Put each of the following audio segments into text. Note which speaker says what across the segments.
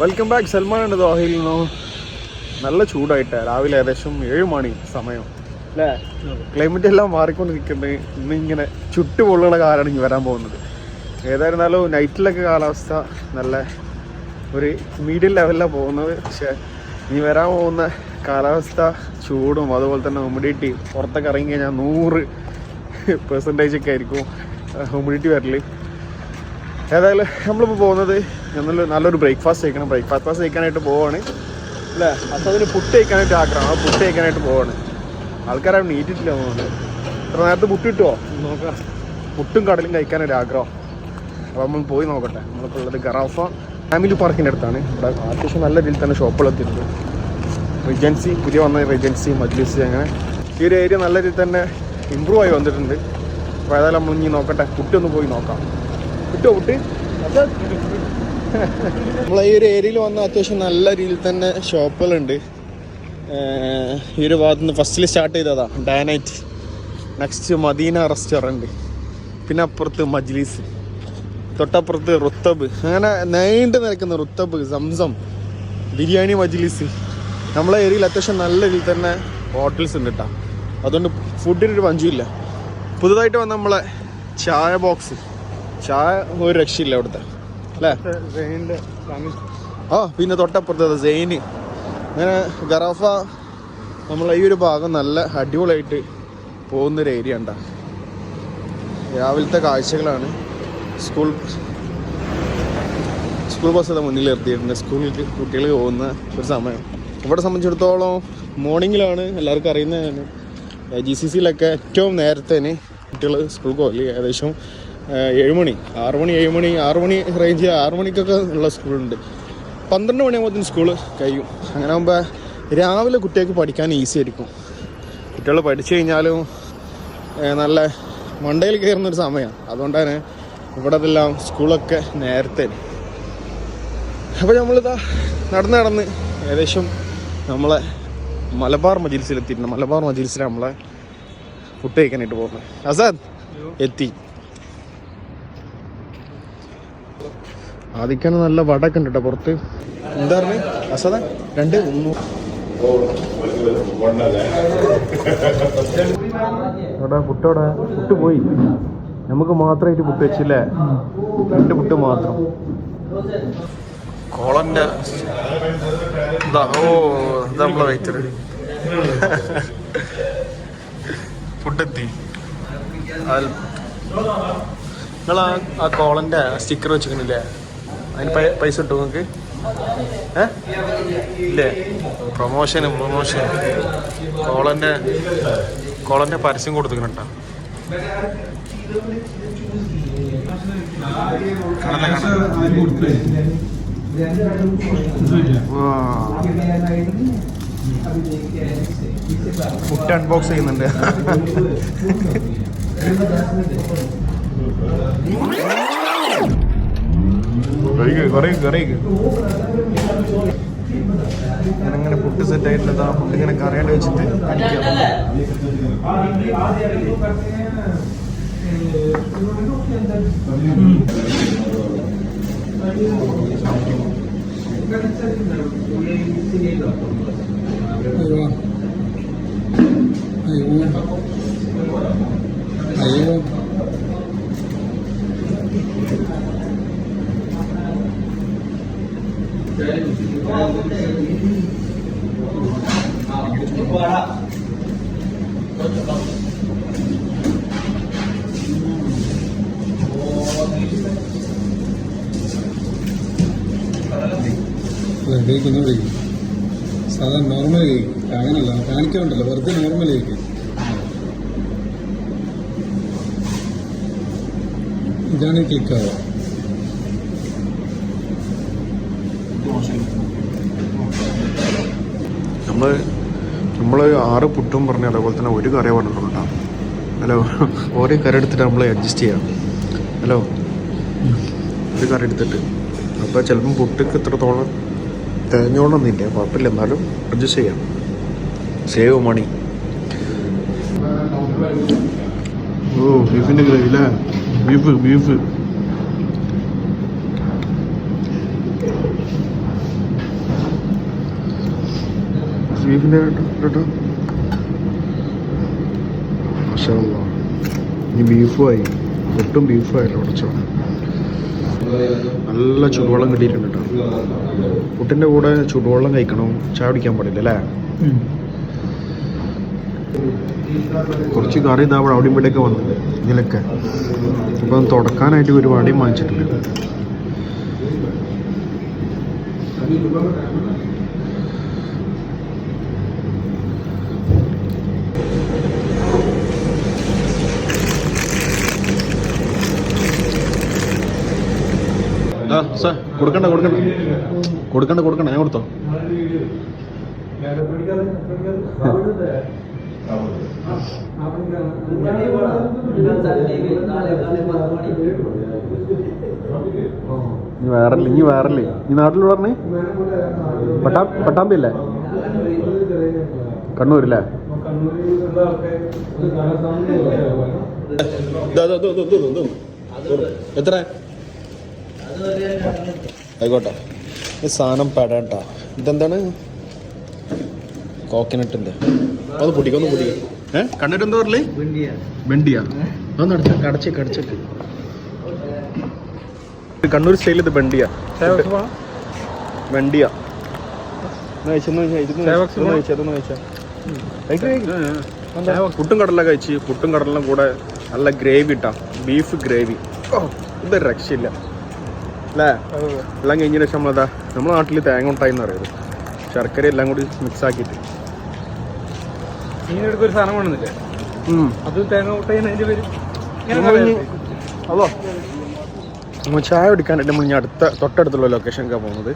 Speaker 1: Welcome back Salman ഉണ്ട് ദോഹയിൽ നിന്നോ നല്ല ചൂടായിട്ട്. രാവിലെ ഏകദേശം ഏഴ് മണി സമയം. അല്ലേ ക്ലൈമറ്റ് എല്ലാം മാറിക്കൊണ്ടിരിക്കുന്നത് ഇന്ന് ഇങ്ങനെ ചുട്ടുപൊള്ളുന്ന കാലമാണ് ഇനി വരാൻ പോകുന്നത്. ഏതായിരുന്നാലും നൈറ്റിലൊക്കെ കാലാവസ്ഥ നല്ല ഒരു മീഡിയം ലെവലിലാണ് പോകുന്നത്. പക്ഷേ ഇനി വരാൻ പോകുന്ന കാലാവസ്ഥ ചൂടും അതുപോലെ തന്നെ ഹ്യൂമിഡിറ്റി പുറത്തൊക്കെ ഇറങ്ങി കഴിഞ്ഞാൽ നൂറ് പെർസെന്റേജ് ഒക്കെ ആയിരിക്കും ഹ്യൂമിഡിറ്റി വരൽ. ഏതായാലും നമ്മളിപ്പോൾ പോകുന്നത് നല്ല നല്ലൊരു ബ്രേക്ക്ഫാസ്റ്റ് കഴിക്കണം. ബ്രേക്ക്ഫാസ്റ്റ് കഴിക്കാനായിട്ട് പോവാണ്. അല്ലേ? അപ്പോൾ അതിന് പുട്ട് കഴിക്കാനായിട്ട് ആഗ്രഹം. ആ പുട്ട് കഴിക്കാനായിട്ട് പോവാണ്. ആൾക്കാരെ നീറ്റിട്ടില്ല പോകുന്നത് ഇത്ര നേരത്തെ പുട്ട് കിട്ടുമോ നോക്കാം. പുട്ടും കടലും കഴിക്കാനൊരു ആഗ്രഹം. അപ്പോൾ നമ്മൾ പോയി നോക്കട്ടെ. നമ്മളിപ്പോൾ ഉള്ളത് ഗറാഫ ഫാമിലി പാർക്കിന്റെ അടുത്താണ്. ഇവിടെ അത്യാവശ്യം നല്ല രീതിയിൽ തന്നെ ഷോപ്പുകളെത്തിയിട്ടുണ്ട് റിജൻസി പുതിയ വന്ന റിജൻസി മജ്ലിസ് അങ്ങനെ ഈ ഒരു ഏരിയ നല്ല രീതിയിൽ തന്നെ ഇമ്പ്രൂവ് ആയി വന്നിട്ടുണ്ട്. അപ്പോൾ ഏതായാലും നമ്മൾ ഇനി നോക്കട്ടെ. പുട്ട് ഒന്ന് പോയി നോക്കാം. കിട്ടോ പുട്ട്? നമ്മൾ ഈ ഒരു ഏരിയയിൽ വന്ന അത്യാവശ്യം നല്ല രീതിയിൽ തന്നെ ഷോപ്പുകളുണ്ട്. ഈ ഒരു ഭാഗത്ത് നിന്ന് ഫസ്റ്റിൽ സ്റ്റാർട്ട് ചെയ്തതാ ഡാനൈറ്റ് നെക്സ്റ്റ് മദീന റെസ്റ്റോറന്റ് പിന്നെ അപ്പുറത്ത് മജ്ലീസ്. തൊട്ടപ്പുറത്ത് റുത്തബ്. അങ്ങനെ നീണ്ടു നിൽക്കുന്ന റുത്തബ് സംസം ബിരിയാണി മജ്ലിസ്. നമ്മളെ ഏരിയയിൽ അത്യാവശ്യം നല്ല രീതിയിൽ തന്നെ ഹോട്ടൽസ് ഉണ്ട് കേട്ടോ അതുകൊണ്ട് ഫുഡിനൊരു പഞ്ചുമില്ല. പുതുതായിട്ട് വന്ന നമ്മളെ ചായ ബോക്സ് ചായ ഒരു രക്ഷയില്ല അവിടുത്തെ. ആ പിന്നെ തൊട്ടപ്പുറത്ത് സെയിന്. അങ്ങനെ ഗറാഫ നമ്മൾ ഈ ഒരു ഭാഗം നല്ല അടിപൊളിയായിട്ട് പോകുന്നൊരു ഏരിയ ഉണ്ടാ രാവിലത്തെ കാഴ്ചകളാണ്. സ്കൂൾ സ്കൂൾ ബസ് അത് മുന്നിൽ നിർത്തിയിട്ടുണ്ട്. സ്കൂളിൽ കുട്ടികൾ പോകുന്ന ഒരു സമയം. ഇവിടെ സംബന്ധിച്ചിടത്തോളം മോർണിംഗിലാണ് എല്ലാവർക്കും അറിയുന്നതാണ് ജി സി സിയിലൊക്കെ ഏറ്റവും നേരത്തെ കുട്ടികൾ സ്കൂൾ പോകൽ. ഏകദേശം ഏഹ്, ആറുമണി ഏഴുമണി ആറുമണി റേഞ്ച് ആറുമണിക്കൊക്കെ ഉള്ള സ്കൂളുണ്ട്. പന്ത്രണ്ട് മണിയാകുമ്പോഴത്തേന് സ്കൂൾ കഴിയും. അങ്ങനെ ആകുമ്പോൾ രാവിലെ കുട്ടികൾക്ക് പഠിക്കാൻ ഈസി ആയിരിക്കും. കുട്ടികൾ പഠിച്ചു കഴിഞ്ഞാലും നല്ല മണ്ടയിൽ കയറുന്നൊരു സമയമാണ് അതുകൊണ്ട് തന്നെ ഇവിടെ എല്ലാം സ്കൂളൊക്കെ നേരത്തെ. അപ്പോൾ നമ്മളിതാ നടന്ന് നടന്ന് ഏകദേശം നമ്മളെ മലബാർ മജിൽസിലെത്തിയിട്ടുണ്ട്. മലബാർ മജിൽസിൽ നമ്മളെ ഫുഡ് കഴിക്കാനായിട്ട് പോകുന്നത്. അസാദ് എത്തി. ആദ്യക്കാണ് നല്ല വടക്ക് ഉണ്ട് കേട്ടോ പുറത്ത്. എന്താ പറഞ്ഞു? അസാദ? രണ്ട്. എവിടെ പുട്ടോടെ പുട്ട് പോയി. നമുക്ക് മാത്രമായിട്ട് പുട്ട് വെച്ചില്ലേ? രണ്ട് പുട്ട് മാത്രം. കോളന്റെ ഓ ഇത് നമ്മളെ വെയിറ്റർ ഫുഡെത്തി നിങ്ങൾ ആ ആ കോളന്റെ സ്റ്റിക്കർ വെച്ചിരിക്കണില്ലേ? അതിന് പൈസ കിട്ടും നിങ്ങൾക്ക് ഇല്ലേ? പ്രൊമോഷന് പ്രൊമോഷൻ കോളന്റെ കോളന്റെ പരസ്യം കൊടുത്തിട്ടുണ്ട് ഫുഡ് അൺബോക്സ് കണ്ടല്ലേ കണ്ടല്ലേ ഫുഡ് അൺബോക്സ് ചെയ്യുന്നുണ്ട് കുറേ കുറേ അങ്ങനെ ഫുഡ് സെറ്റ് ആയിട്ടുള്ളത് ആ ഫുഡ് ഇങ്ങനെ കറിയാണ്ട് വെച്ചിട്ട് അടിക്കാം
Speaker 2: അയ്യോ അയ്യോ കഴിക്കുന്നു കഴിക്കും. സാധാരണ നോർമൽ കഴിക്കും. അങ്ങനല്ല കാണിക്കാറുണ്ടല്ലോ വെറുതെ നോർമൽ കഴിക്കും. ഇതാണ് ക്ലിക്കാവുക
Speaker 1: നമ്മൾ നമ്മൾ ആറ് പുട്ടും പറഞ്ഞു അതേപോലെ തന്നെ ഒരു കറി പറഞ്ഞിട്ടുണ്ടാവും ഹലോ ഓരോ കറി എടുത്തിട്ട് നമ്മൾ അഡ്ജസ്റ്റ് ചെയ്യാം. ഹലോ ഒരു കറി എടുത്തിട്ട്. അപ്പോൾ ചിലപ്പം പുട്ടിക്ക് ഇത്രത്തോളം തികഞ്ഞോണമെന്നില്ല കുഴപ്പമില്ല. എന്നാലും അഡ്ജസ്റ്റ് ചെയ്യാം. സേവ് മണി ഓ ബീഫിന്റെ ഗ്രേവി അല്ലേ ബീഫ് ബീഫ് ബീഫിന്റെ കേട്ടോ ഈ ബീഫ് ബീഫുമായി ഒട്ടും ബീഫായല്ലോ ഉടച്ചോളാം നല്ല ചൂടുവെള്ളം കിട്ടിയിട്ടുണ്ട് കേട്ടോ. പുട്ടിന്റെ കൂടെ ചൂടുവെള്ളം കഴിക്കണം. ചായ കുടിക്കാൻ പാടില്ല അല്ലേ? കുറച്ച് കറി ഇതാ അവിടെ ഇവിടെയൊക്കെ വന്നു ഇതിലൊക്കെ. അപ്പം തുടക്കാനായിട്ട് ഒരു വടിയും വാങ്ങിച്ചിട്ടുണ്ട്. ആ സാർ കൊടുക്കണ്ട കൊടുക്കണ്ട. കൊടുക്കണ്ട കൊടുക്കണ്ട ഞാൻ കൊടുത്തോ. നീ വേറല്ലേ നീ വേറല്ലേ. നീ നാട്ടിൽ പറഞ്ഞേ? പട്ടാ പട്ടാമ്പി അല്ലേ കണ്ണൂരല്ലേ എത്ര ആയിക്കോട്ടെ. ഈ സാധനം പെടട്ടാ ഇതെന്താണ്? കോക്കനട്ടിന്റെ. ഒന്ന് പൊട്ടിക്ക ഒന്ന് പൊട്ടിക്ക ഏ? കണ്ടിട്ട് എന്താ പറയലേ വെണ്ടിയാ. ഒന്ന് അടച്ച കടച്ചേക്ക് കടച്ചേക്ക് കണ്ണൂർ സ്റ്റൈൽ ഇത് വെണ്ടിയാ. വെണ്ടിയാ. പുട്ടും കടല കഴിച്ച് പുട്ടും കടലിനും കൂടെ നല്ല ഗ്രേവി ഇട്ടാ. Beef gravy. ഇതൊരു രക്ഷയില്ല. അല്ലേ? എല്ലാം കഴിഞ്ഞ ശേഷം നമ്മളതാ നമ്മുടെ നാട്ടിൽ തേങ്ങ ഉണ്ടായി എന്ന് പറയുന്നത് ശർക്കര എല്ലാം കൂടി മിക്സ് ആക്കിയിട്ട്.
Speaker 2: മീനെടുക്ക ഒരു സാധനം വേണമെന്നില്ലേ? അത് തേങ്ങ മുട്ടയിന് അതിന്റെ പേര്
Speaker 1: അതോ നമ്മൾ ചായ എടുക്കാനായിട്ട് നമ്മൾ ഇനി അടുത്ത തൊട്ടടുത്തുള്ള ലൊക്കേഷനിലേക്കാണ് പോകുന്നത്.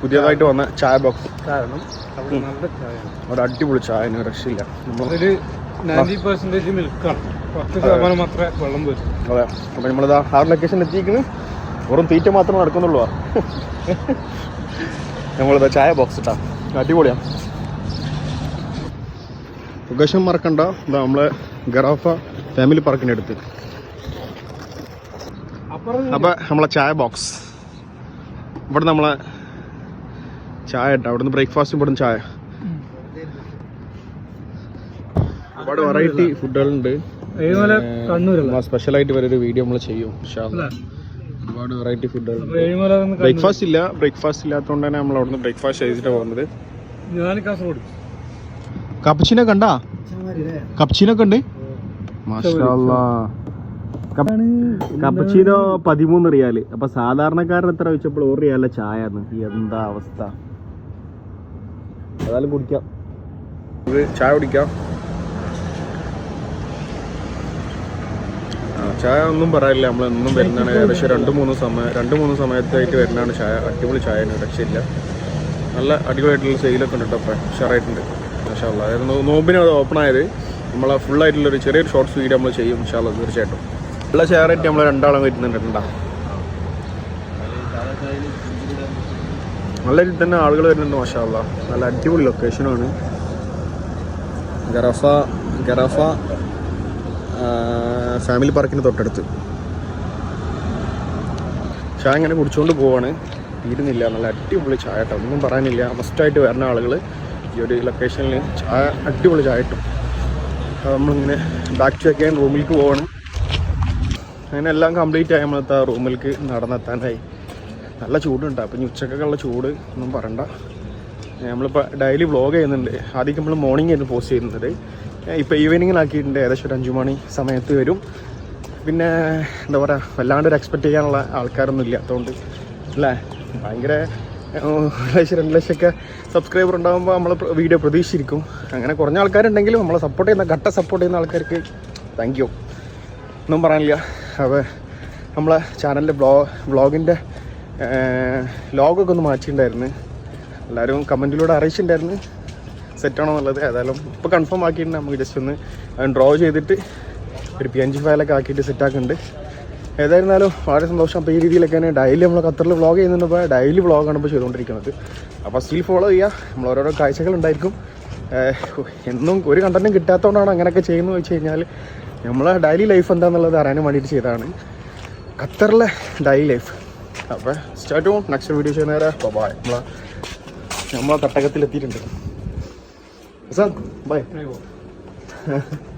Speaker 1: പുതിയതായിട്ട് വന്ന ചായ ബോക്സ്
Speaker 2: കാരണം അവിടെ നല്ല
Speaker 1: ഒരു അടിപൊളി ചായ രക്ഷയില്ല. നമ്മളൊരു
Speaker 2: അതിൽ നയന്റി പെർസെന്റേജ് മിൽക്കാണ് പത്ത് ശതമാനം മാത്രമേ വെള്ളം വരും.
Speaker 1: അതെ. അപ്പം നമ്മളിതാ ആ ലൊക്കേഷൻ എത്തിയിരിക്കുന്നു വെറും തീറ്റ മാത്രമേ നടക്കുന്നുള്ളൂ നമ്മളിതാ ചായ ബോക്സ് ഇട്ടാ. അടിപൊളിയാ. ഉകശം മറക്കണ്ട. ഇതാ നമ്മളെ ഗറാഫ ഫാമിലി പാർക്കിന്റെ അടുത്ത്. അപ്പൊ നമ്മളെ ചായ ബോക്സ് ഇവിടെ നമ്മളെ ചായ ഇട്ടാ. അവിടുന്ന് ബ്രേക്ക്ഫാസ്റ്റ് ഇവിടുന്ന് ചായ. ഒരുപാട് വെറൈറ്റി ഫുഡുകളുണ്ട് സ്പെഷ്യലായിട്ട് വരെ ഒരു വീഡിയോ നമ്മൾ ചെയ്യും ഇൻഷാ. ഒരുപാട് വെറൈറ്റി ഫുഡുകൾ. ബ്രേക്ക്ഫാസ്റ്റ് ഇല്ല. ബ്രേക്ക്ഫാസ്റ്റ് ഇല്ലാത്തതുകൊണ്ട് തന്നെ നമ്മൾ അവിടുന്ന് ബ്രേക്ക്ഫാസ്റ്റ് കഴിച്ചിട്ട് പോകുന്നത്.
Speaker 2: ഞാൻ കാസർഗോഡ്.
Speaker 1: കപ്പച്ചിനെ കണ്ടാ? കപ്പച്ചിനൊക്കെ ഉണ്ട്? കപ്പച്ചീനോ പതിമൂന്ന് റിയാൽ അപ്പൊ സാധാരണക്കാരൻ എത്ര വെച്ചപ്പോൾ ഒരു റിയാലെ ചായ എന്താ അവസ്ഥ? അതാലും കുടിക്കാം. ചായ കുടിക്കാം. ചായ ഒന്നും പറയാനില്ല. നമ്മൾ എന്നും വരുന്നതാണ്. ഏകദേശം രണ്ട് മൂന്ന് സമയം രണ്ട് മൂന്ന് സമയത്തായിട്ട് വരുന്നതാണ് ചായ. അടിപൊളി ചായ രക്ഷയില്ല നല്ല അടിപൊളിയായിട്ടുള്ള സെയിലൊക്കെ ഉണ്ട് കേട്ടോ ഉഷാറായിട്ടുണ്ട്. മാഷാല്ല അതായത് നോമ്പിന് അത് ഓപ്പൺ ആയത്. നമ്മളെ ഒരു ചെറിയൊരു ഷോർട്ട് വീഡിയോ നമ്മൾ ചെയ്യും ഇൻഷാല്ല തീർച്ചയായിട്ടും. നല്ല ഷെയറായിട്ട് നമ്മൾ രണ്ടാളും വരുന്നുണ്ട് നല്ല രീതിയിൽ തന്നെ ആളുകൾ വരുന്നുണ്ട് മാഷാല്ല നല്ല അടിപൊളി ലൊക്കേഷനാണ് ഗറഫ ഗറഫ ഫാമിലി പാർക്കിന് തൊട്ടടുത്ത്. ചായ ഇങ്ങനെ കുടിച്ചുകൊണ്ട് പോവാണ്. തീരുന്നില്ല. നല്ല അടിപൊളി ചായ കേട്ടോ. ഒന്നും പറയാനില്ല. മസ്റ്റായിട്ട് വരുന്ന ആളുകൾ ഈ ഒരു ലൊക്കേഷനിൽ ചായ അടിപൊളി ചായ കിട്ടും. നമ്മളിങ്ങനെ ബാക്ക് ടു അഗൈൻ റൂമിലേക്ക് പോവാണ്. അങ്ങനെ എല്ലാം കംപ്ലീറ്റ് ആയി. നമ്മളെത്താ റൂമിലേക്ക് നടന്നെത്താനായി. നല്ല ചൂടുണ്ട്. അപ്പം ഇനി ഉച്ചക്കൊക്കെയുള്ള ചൂട് ഒന്നും പറയണ്ട. നമ്മളിപ്പോൾ ഡെയിലി വ്ളോഗ് ചെയ്യുന്നുണ്ട്. ആദ്യം നമ്മൾ മോർണിംഗ് ആയിരുന്നു പോസ്റ്റ് ചെയ്യുന്നത്. ഇപ്പോൾ ഈവനിങ്ങിലാക്കിയിട്ടുണ്ട്. ഏകദേശം ഒരു അഞ്ച് മണി സമയത്ത് വരും. പിന്നെ എന്താ പറയുക വല്ലാണ്ട് ഒരു എക്സ്പെക്റ്റ് ചെയ്യാനുള്ള ആൾക്കാരൊന്നും ഇല്ലാത്തതുകൊണ്ട് അല്ലേ? ഭയങ്കര ഒരു ലക്ഷം രണ്ട് ലക്ഷമൊക്കെ സബ്സ്ക്രൈബർ ഉണ്ടാകുമ്പോൾ നമ്മൾ വീഡിയോ പ്രതീക്ഷിച്ചിരിക്കും. അങ്ങനെ കുറഞ്ഞ ആൾക്കാരുണ്ടെങ്കിലും നമ്മളെ സപ്പോർട്ട് ചെയ്യുന്ന ഘട്ട സപ്പോർട്ട് ചെയ്യുന്ന ആൾക്കാർക്ക് താങ്ക് യു ഒന്നും പറയാനില്ല. അപ്പോൾ നമ്മളെ ചാനലിന്റെ ബ്ലോ വ്ളോഗിന്റെ ലോഗൊക്കെ ഒന്ന് മാറ്റിയിട്ടുണ്ടായിരുന്നു. എല്ലാവരും കമന്റിലൂടെ അറിയിച്ചിട്ടുണ്ടായിരുന്നു. സെറ്റാണോ എന്നുള്ളത് ഏതായാലും ഇപ്പോൾ കൺഫേം ആക്കിയിട്ടുണ്ട്. നമുക്ക് ജസ്റ്റ് ഒന്ന് ഡ്രോ ചെയ്തിട്ട് ഒരു പി എൻ ജി ഫയലൊക്കെ ആക്കിയിട്ട് സെറ്റാക്കുന്നുണ്ട് ഏതായിരുന്നാലും വളരെ സന്തോഷം. അപ്പോൾ ഈ രീതിയിലൊക്കെ രീതിയിലൊക്കെയാണ് ഡെയിലി നമ്മൾ ഖത്തറിൽ വ്ളോഗ് ചെയ്യുന്നുണ്ട്. ഇപ്പോൾ ഡെയിലി വ്ളോഗാണ് ഇപ്പോൾ ചെയ്തുകൊണ്ടിരിക്കുന്നത്. അപ്പോൾ സ്റ്റിൽ ഫോളോ ചെയ്യുക. നമ്മൾ ഓരോരോ കാഴ്ചകൾ ഉണ്ടായിരിക്കും. എന്നും ഒരു കണ്ടന്റും കിട്ടാത്തതുകൊണ്ടാണ് അങ്ങനെയൊക്കെ ചെയ്യുന്നത് വെച്ച് കഴിഞ്ഞാൽ നമ്മളെ ഡെയിലി ലൈഫ് എന്താണെന്നുള്ളത് അറിയാനും വേണ്ടിയിട്ട് ചെയ്തതാണ്. ഖത്തറിലെ ഡെയിലി ലൈഫ് അപ്പോൾ സ്റ്റാർട്ട് നെക്സ്റ്റ് വീഡിയോ ചെയ്യുന്നവരെ ബൈ നമ്മളെ നമ്മളെ തട്ടകത്തിലെത്തിയിട്ടുണ്ട്. പ്രസാദ് ബൈ